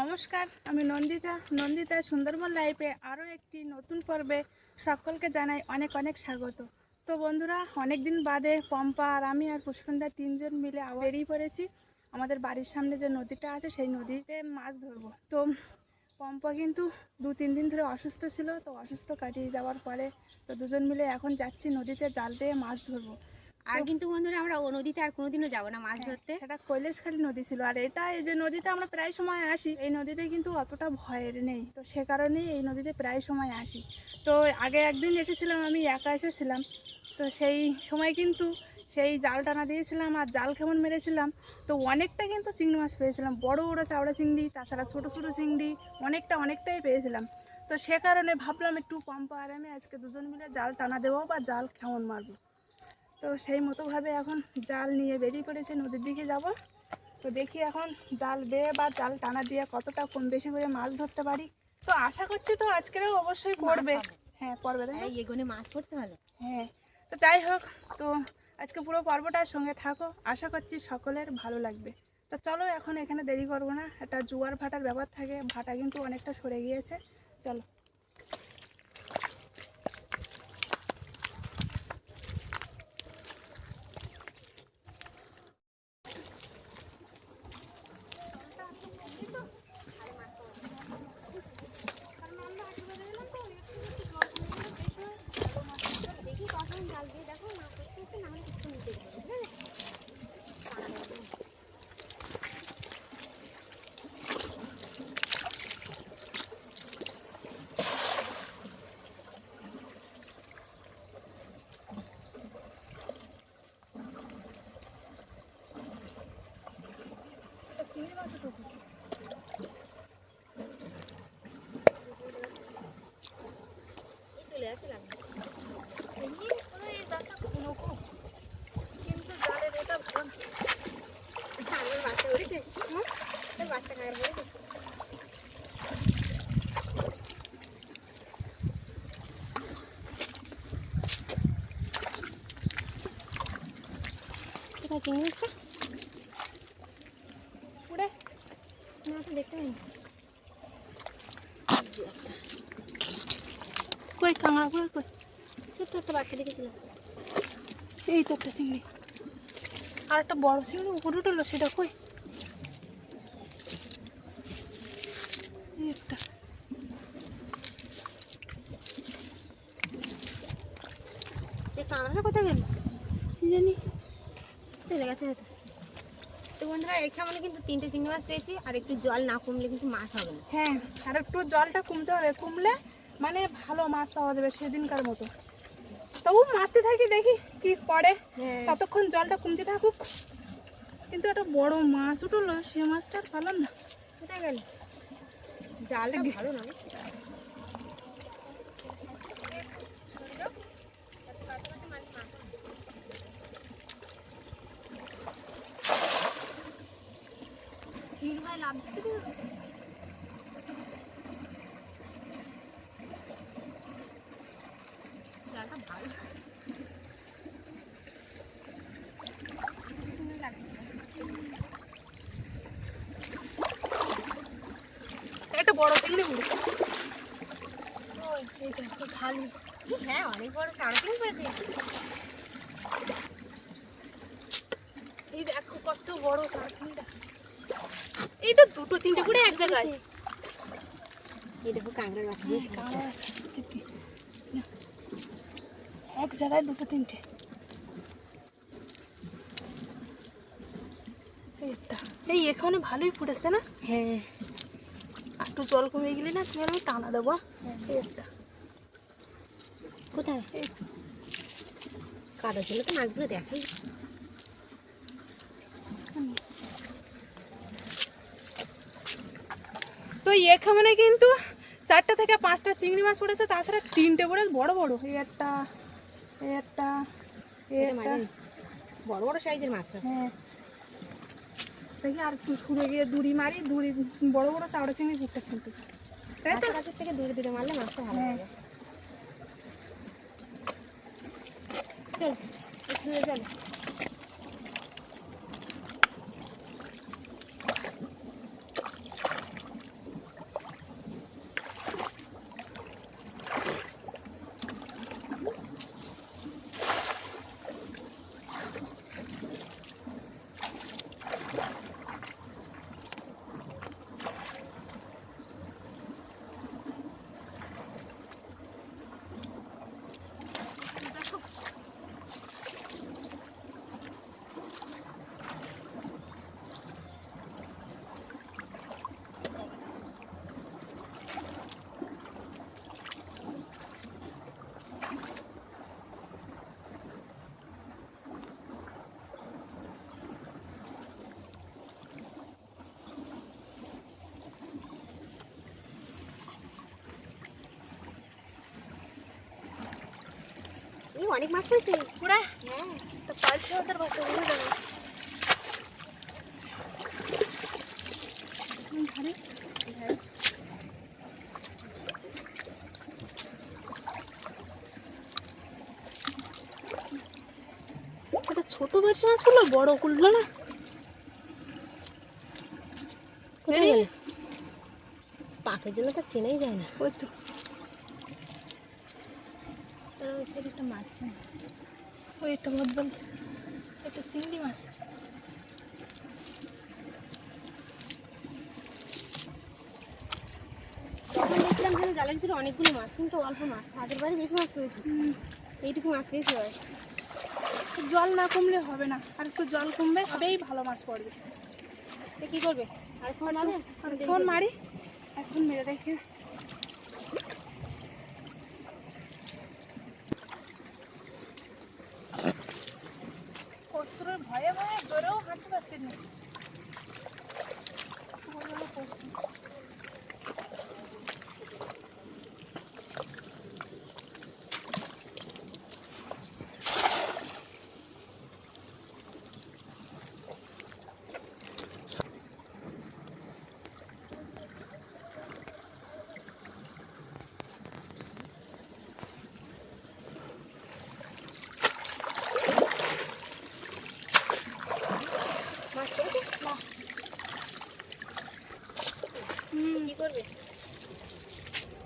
নমস্কার, আমি নন্দিতা। নন্দিতা সুন্দরবন লাইফে আরও একটি নতুন পর্বে সকলকে জানাই অনেক অনেক স্বাগত। তো বন্ধুরা অনেক দিন বাদে পম্পা আর আমি আর পুষ্পন্দা তিনজন মিলে বেরিয়ে পড়েছি। আমাদের বাড়ির সামনে যে নদীটা আছে, সেই নদীতে মাছ ধরবো। তো পম্পা কিন্তু দু তিন দিন ধরে অসুস্থ ছিল, তো অসুস্থ কাটিয়ে যাওয়ার পরে তো দুজন মিলে এখন যাচ্ছি নদীতে জাল দিয়ে মাছ ধরবো। আর কিন্তু বন্ধুরা আমরা ও নদীতে আর কোনোদিনও যাব না মাছ ধরতে। সেটা কৈলাসখালী নদী ছিল। আর এটা এই যে নদীতে আমরা প্রায় সময় আসি এই নদীতে কিন্তু অতটা ভয়ের নেই। তো সে কারণেই এই নদীতে প্রায় সময় আসি। তো আগে একদিন এসেছিলাম আমি একা এসেছিলাম। তো সেই সময় কিন্তু সেই জাল টানা দিয়েছিলাম আর জাল কেমন মেরেছিলাম। তো অনেকটা কিন্তু চিংড়ি মাছ পেয়েছিলাম। বড় বড় চাওড়া চিংড়ি তাছাড়া ছোটো ছোটো চিংড়ি অনেকটা অনেকটাই পেয়েছিলাম। তো সে কারণে ভাবলাম একটু পাম্পা আর আমি আজকে দুজন মিলে জাল টানা দেবো বা জাল কেমন মারবো। তো সেই মতোভাবে এখন জাল নিয়ে বেরিয়ে পড়েছে নদীর দিকে যাব। তো দেখি এখন জাল বেয়ে বা জাল টানা দিয়ে কতটা কম বেশি করে মাছ ধরতে পারি। তো আশা করছি তো আজকেরও অবশ্যই পড়বে। হ্যাঁ পড়বে এগুনে মাছ পড়ছে ভালো। হ্যাঁ তো যাই হোক তো আজকে পুরো পর্বটার সঙ্গে থাকো। আশা করছি সকলের ভালো লাগবে। তো চলো এখন এখানে দেরি করব না। একটা জোয়ার ভাটার ব্যাপার থাকে। ভাটা কিন্তু অনেকটা সরে গিয়েছে। চলো দেখি কখন জাল দিয়ে দেখো মাছ পড়ছে না হলে কিছু নিতে পারবে চিংড়ি মাছ টুকু এই চলে আসছিলাম এমনি কোনো এই জালটা কোনো খুব কিন্তু জালের এটা ভালো না। আমার বাচ্চা উঠেছে তোর বাচ্চা খাবার পড়েছে কোথায় চিংড়ি মাছটা উড়ে না তো দেখতে পাইনি। কই কাঁকড়া করে কই? ছোট্ট একটা বাচ্চা দেখেছিলাম। এই তো একটা চিংড়ি। আর একটা বড় চিংড়ি, উপরে উঠল, সেটা কই এই একটা সে কাঁকড়াটা কোথায় গেল কি জানি গেছে তো বন্ধুরা এখানে কিন্তু তিনটে চিংড়ি মাছ পেয়েছি আর একটু জল না কমলে কিন্তু মাছ হবে না। হ্যাঁ আর একটু জলটা কমতে হবে। কমলে মানে ভালো মাছ পাওয়া যাবে সেদিনকার মতো। তবু মারতে থাকি দেখি কি পড়ে। হ্যাঁ। ততক্ষণ জলটা কমতে থাকুক। কিন্তু একটা বড় মাছ উঠল সে মাছটা আর পেলাম না। কোথায় গেল? জালটা ভালো না চিংড়ি মাছ লাভ দিচ্ছে তো জালটা ভালো একটা বড় চিংড়ি উঠে খালি হ্যাঁ অনেক বড় চারা কিনে পেয়েছি এই দেখো কত বড় সার চিংড়িটা এই তো দুটো তিনটে করে এক জায়গায়। এই দেখো কাঁকড়ার বাচ্চা। হ্যাঁ। এক জায়গায় দুটো তিনটে। এই এখানে ভালোই ফুটেছে না? হ্যাঁ। আর একটু জল কমে গেলে না তুমি আমি টানা দেবো এই একটা। কোথায়? কাদা ছিল তো মাছগুলো দেখাই। তো এখানে কিন্তু চারটা থেকে পাঁচটা চিংড়ি মাছ পড়েছে তাছাড়া তিনটে পড়ে বড় বড়। এই একটা এই একটা এই মাঝারি বড় বড় সাইজের মাছ হ্যাঁ। দেখি আর একটু সুরে গিয়ে দড়ি মারি দড়ি বড় বড় চাওড়া চিংড়ি ঘুরতেছে কিন্তু তাই তো? থেকে দূরে দূরে মারলে মাছটা ভালো হ্যাঁ। হবে চল দূরে চল। অনেক মাছ পেয়েছে পুরা? হ্যাঁ। তো পাঁচশো হাজার দেবো একটা ছোট বার্ষি মাছ করল বড় করল না? পাখের জন্য তো চেনাই যায় না। ওই তো তার ওই একটা মাছ। ওই একটা মধ্যম একটা চিংড়ি মাছ। তখন দেখছিলাম যেন জালের ভিতরে অনেকগুলো মাছ কিন্তু অল্প মাছ। আগের বারে বেশি মাছ পেয়েছি। এইটুকু মাছ পেয়েছি আর জল না কমলে হবে না। আর একটু জল কমবে তবেই ভালো মাছ পড়বে। কি করবে? আর ফোন হবে আর ফোন মারি। এখন মেরে দেখে কস্তুরের ভয়ে ভয়ে জোরেও হাঁটতে পারছি না বড় বড় কস্তুর। মাছ পেয়েছে না হুম কি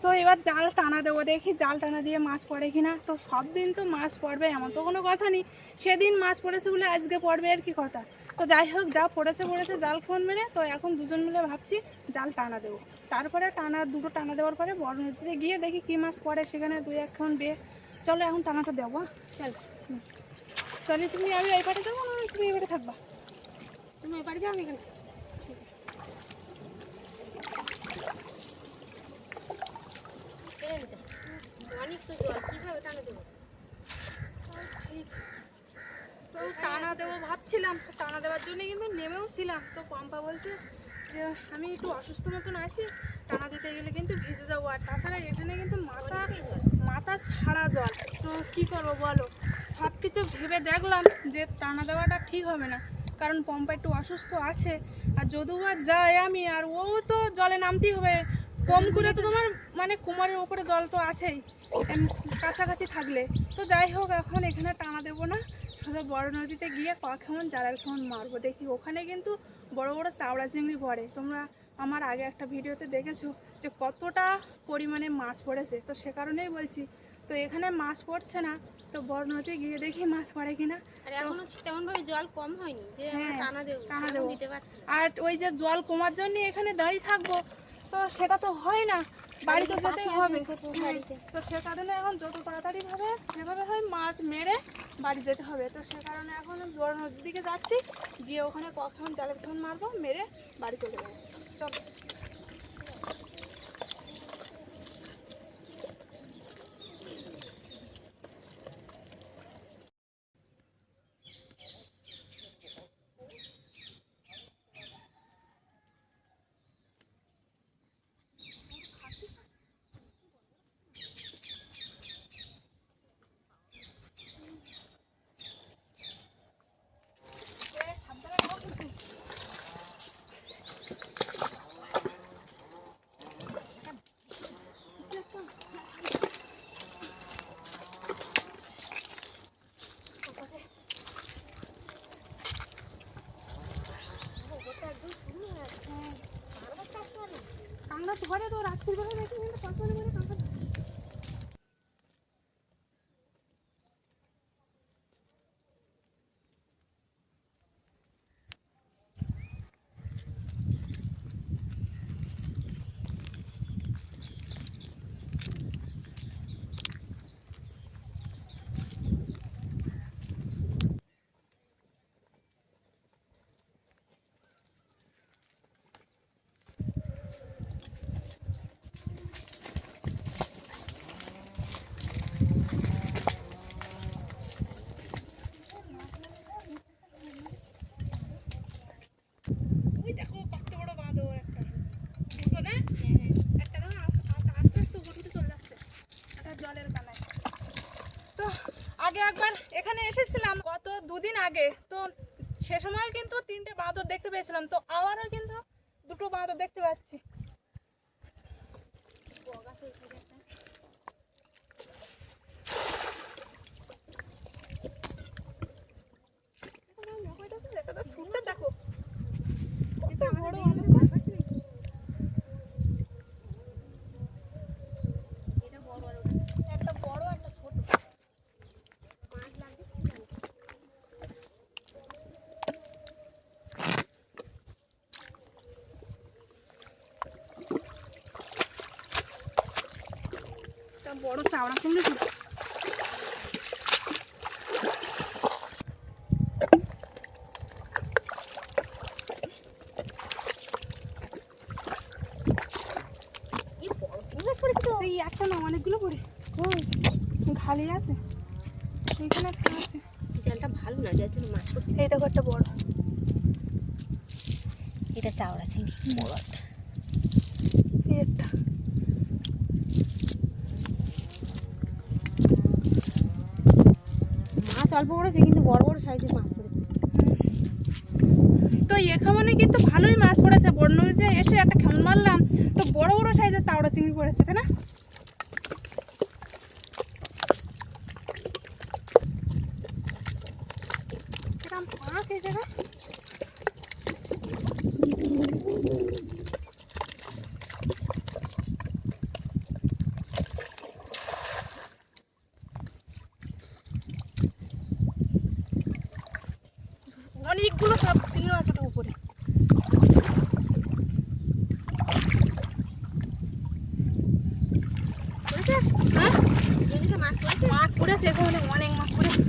তো এবার জাল টানা দেবো, দেখি জাল টানা দিয়ে মাছ পড়ে কিনা। তো সব দিন তো মাছ পড়বে, এমন তো কোনো কথা নেই। সেদিন মাছ পড়েছে বলে আজকে পড়বে আর কি কথা। তো যাই হোক, যা পড়েছে পড়েছে, জাল ফোন মেরে, তো এখন দুজন মিলে ভাবছি জাল টানা দেবো। তারপরে টানা, দুটো টানা দেওয়ার পরে বড় নদীতে গিয়ে দেখি কী মাছ পড়ে, সেখানে দুই একখান বে চলো এখন টানাটা দেবো হ্যাঁ? চল। হুম। তাহলে তুমি আমি এই পাটে না তুমি এই পাটে থাকবা। তুমি এবারে যাও, আমি এখানে ঠিক আছে টেনে নিতে টানে দেবো তো টানা দেবো ভাবছিলাম টানা দেওয়ার জন্য কিন্তু নেমেও ছিলাম তো পম্পা বলছে যে আমি একটু অসুস্থ মতন আছি টানা দিতে গেলে কিন্তু ভিজে যাব আর তাছাড়া এখানে কিন্তু মাথা মাথা ছাড়া জল তো কি করব বলো সব কিছু ভেবে দেখলাম যে টানা দেওয়াটা ঠিক হবে না কারণ পম্পা একটু অসুস্থ আছে আর যদিও বা যায় আমি আর ও তো জলে নামতেই হবে। কম করে তো তোমার মানে কুমারের উপরে জল তো আছেই। কাছাকাছি থাকলে। তো যাই হোক এখন এখানে টানা দেবো না। সোজা বড় নদীতে গিয়ে কখন জালাল খান মারবো। দেখি ওখানে কিন্তু বড় বড় চাওড়া চিংড়ি পড়ে তোমরা আমার আগে একটা ভিডিওতে দেখেছ যে কতটা পরিমাণে মাছ পড়েছে। তো সে কারণেই বলছি তো এখানে মাছ পড়ছে না। তো বড় নদীতে গিয়ে দেখি মাছ পড়ে কিনা আর এখনও তেমন জল কম হয়নি হ্যাঁ, আর ওই যে জল কমার জন্য এখানে দাঁড়িয়ে থাকব। তো সেটা তো হয় না। বাড়িতে যেতেই হবে। তো সে কারণে এখন যত তাড়াতাড়ি ভাবে যেভাবে হয় মাছ মেরে বাড়ি যেতে হবে। তো সে কারণে এখন জোর নদীর দিকে যাচ্ছি। গিয়ে ওখানে কখন জালে কখন মারবো মেরে বাড়ি চলে যাব। চলো। আগে একবার এখানে এসেছিলাম, গত দুদিন আগে। তো সে সময় কিন্তু তিনটে বাঁদর দেখতে পেয়েছিলাম, তো আবারও কিন্তু দুটো বাঁদর দেখতে পাচ্ছি। তো ছুটতে দেখো এটা বড় অনেক এটা বড় আর ওটা একটা বড় একটা ছোট পাঁচ লাখ একটা বড় চাওড়া চিংড়ি একটা না অনেকগুলো পড়ে। খালি আছে। এইখানে একটা আছে। জালটা ভালো না যার জন্য মাছ পড়ছে। দেখো একটা বড়। এটা চাওড়া চিংড়ি বড় একটা এই একটা মাছ অল্প পড়েছে কিন্তু বড় বড় সাইজের মাছ পড়েছে। তো এখানে কিন্তু ভালোই মাছ পড়েছে। বড় নদীতে এসে একটা খেল মারলাম। তো বড় বড় সাইজের চাওড়া চিংড়ি পড়েছে, তাই না এরকম ফাঁক এই জায়গায় অনেকগুলো সব চিংড়ি মাছ ওটা উপরে পড়েছে? হ্যাঁ নদীতে মাছ পড়েছে মাছ পড়েছে এখানে অনেক মাছ পড়েছে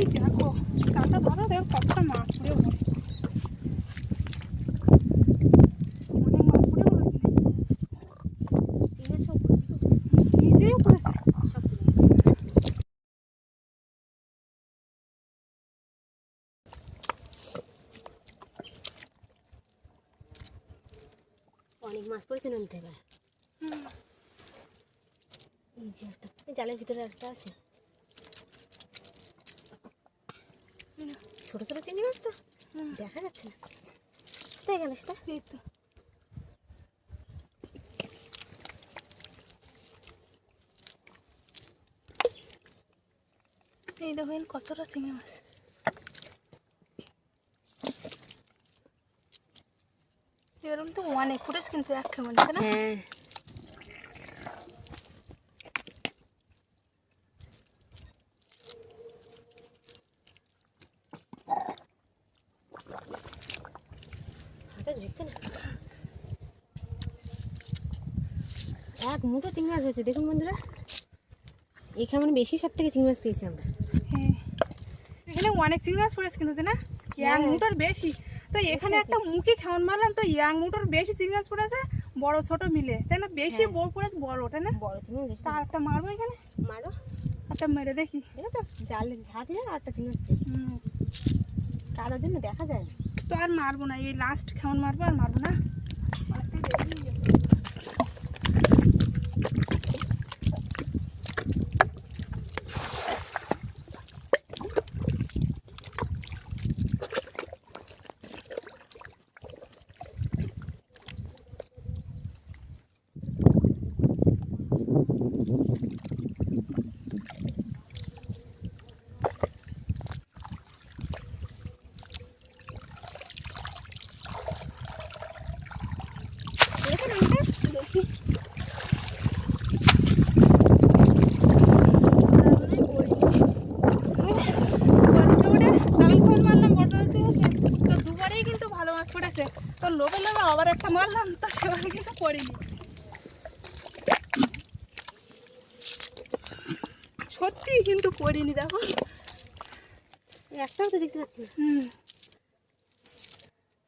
এই দেখো চালটা ধরো দেখো কতটা মাছ পড়ে ওঠে অনেক মাছ পড়ে ওঠে চিংড়ি সব ভর্তি করেছে নিজেও পড়েছে সব চলে গেছে অনেক মাছ পড়েছে নদীতে এবার এই জালের ভিতরে একটা আছে। ছোট ছোট চিংড়ি মাছ তো। দেখা যাচ্ছে না। কোথায় গেল সেটা? এই তো। এই দেখো এখানে কতটা চিংড়ি মাছ। এরকম তো অনেক ফুটেছে কিন্তু এক কেমন না? হ্যাঁ এক মুঠো চিংড়ি মাছ হয়েছে দেখুন বন্ধুরা। এখানে বেশি সব থেকে চিংড়ি মাছ পেয়েছি আমরা। হ্যাঁ। এখানে অনেক চিংড়ি মাছ পড়েছে কিন্তু না? এক হ্যাঁ। মুটোর বেশি। তো এখানে একটা মুখে খাওয়ান মারলাম তো ইয়াং মুটোর বেশি সিগনাস পড়েছে বড় ছোট মিলে। তাই না? বেশি হ্যাঁ। বড় পড়েছে বড় তাই না? বড় চিংড়ি বেশি তা একটা মারবো এখানে? মারো। একটা মেরে দেখি। ঠিক আছে জাল ঝাঁটি আর একটা চিংড়ি হুম। কারোর জন্য দেখা যায় তো আর মারবো না এই লাস্ট খাওয়ান মারবো আর মারবো না। অনেকটাই দেরি হয়ে গেছে। দেখে না এটা দেখি বড়িতে উঠে জাল ফোন মারলাম বড়তে এসে তো দুবারেই পড়েছে তো লোভে লোভে আবার একটা মারলাম তো সেবার কিন্তু পড়িনি। সত্যি কিন্তু পড়িনি দেখো। একটাও তো দেখতে পাচ্ছি হুম।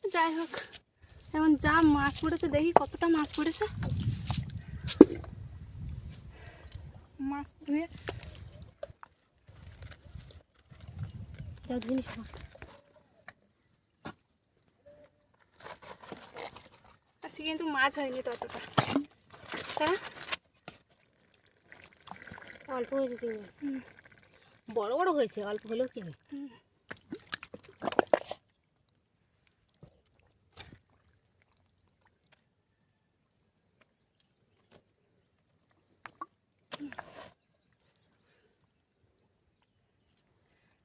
যাই হোক এখন যা মাছ পড়েছে দেখি কতটা মাছ পড়েছে। মাছ ধুয়ে জিনিস কিন্তু মাছ হয়নি ততটা। তাই না? অল্প হয়েছে চিংড়ি মাছ। বড় বড় হয়েছে অল্প হলেও কি হবে হুম।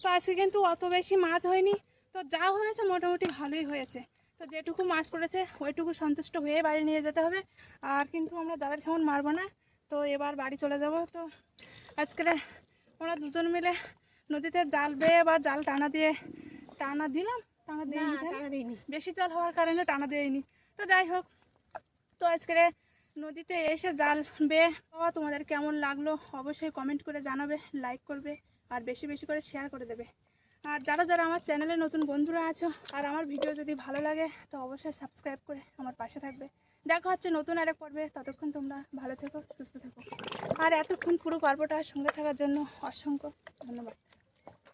তো আজকে কিন্তু অত বেশি মাছ হয়নি। তো যা হয়েছে মোটামুটি ভালোই হয়েছে। তো যেটুকু মাছ পড়েছে ওইটুকু সন্তুষ্ট হয়ে বাড়ি নিয়ে যেতে হবে। আর কিন্তু আমরা জালের কেমন মারবো না তো এবার বাড়ি চলে যাব। তো আজকে ওরা দুজন মিলে নদীতে জাল বেয়ে বা জাল টানা দিয়ে টানা দিলাম টানা দিইনি বেশি জল হওয়ার কারণে টানা দেয়নি তো যাই হোক তো আজকে নদীতে এসে জাল বেয়ে পাওয়া তোমাদের কেমন লাগল অবশ্যই কমেন্ট করে জানাবে লাইক করবে আর বেশি বেশি করে শেয়ার করে দেবে। আর যারা যারা আমার চ্যানেলে নতুন বন্ধুরা আছো আর আমার ভিডিও যদি ভালো লাগে, তো অবশ্যই সাবস্ক্রাইব করে আমার পাশে থাকবে। দেখা হচ্ছে নতুন আরেক পর্বে। ততক্ষণ তোমরা ভালো থেকো, সুস্থ থেকো। আর এতক্ষণ পুরো পর্বটা সঙ্গে থাকার জন্য অসংখ্য ধন্যবাদ।